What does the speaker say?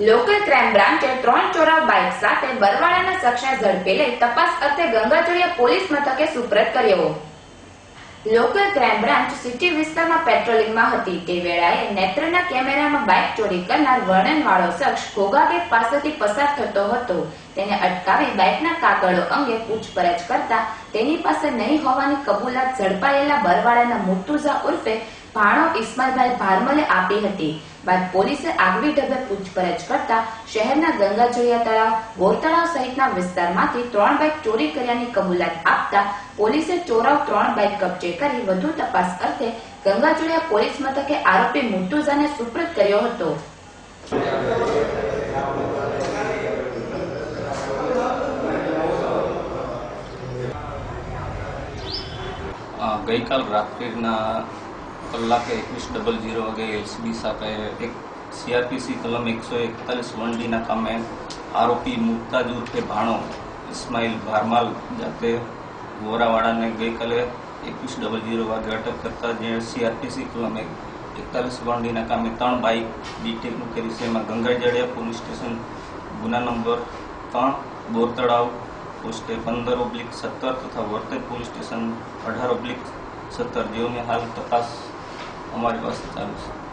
Local crime બ્રાન્ચે ત્રણ ચોરા bike સાથે બરવાળાના શખ્સને ઝડપી લઈ તપાસ અર્થે ગંગાચોડિયા પોલીસ મથકે સુપ્રત કર્યો. લોકલ ક્રાઇમ બ્રાન્ચ સિટી વિસ્તારમાં પેટ્રોલિંગમાં હતી. તે વેળાએ નેત્રના કેમેરામાં બાઇક ચોરી કરનાર વર્ણનવાળો શખ્સ ઘોઘા ગેટ પાસેથી પસાર થતો હતો. તેને અટકાવી બાઇકના કાગળો અંગે પૂછપરછ કરતા તેની પાસે નહીં હોવાની કબૂલાત ઝડપાયેલા બરવાળાના મુર્તુઝા ઉર્ફે ભાણો ઇસ્માઇલભાઈ ભારમલે આપી હતી. બાદ પોલીસે આગવી ઢબે પૂછપરછ કરતા શહેરના ગંગાજોડિયા તળાવ ગોર તળાવ સહિતના વિસ્તારમાંથી ત્રણ બાઇક ચોરી કર્યાની કબૂલાત આપતા પોલીસે ચોરાવ ત્રણ બાઇક કબજે કરી વધુ તપાસ અર્થે ગંગાજોડિયા પોલીસ મથકે આરોપી મુર્તુઝાને સુપ્રત કર્યો હતો. ગઈકાલ રાત્રિના કલાકે એકવીસ ડબલ ઝીરો વાગે એલસીબી સાથે એક સીઆરપીસી કલમ એકસો એકતાલીસ વન ડીના કામે આરોપી મુક્તાજ ઉર્ફે ભાણો, ઇસ્માઇલ ભારમાલ જાતે ગોરાવાડાને ગઈકાલે એકવીસ ડબલ જીરો વાગે અટક કરતા જે સીઆરપીસી કલમ એક એકતાલીસ વન ડીના કામે ત્રણ બાઇક ડિટેકનું કરી છે. એમાં ગંગાજડિયા પોલીસ સ્ટેશન, ગુના નંબર ત્રણ બોર તળાવ પોસ્ટે પંદર ઓબ્લિક સત્તર તથા વર્તે પોલીસ સ્ટેશન અઢાર ઓબ્લિક સત્તર. જેઓની હાલ તપાસ અમારી પાસે ચાલુ છે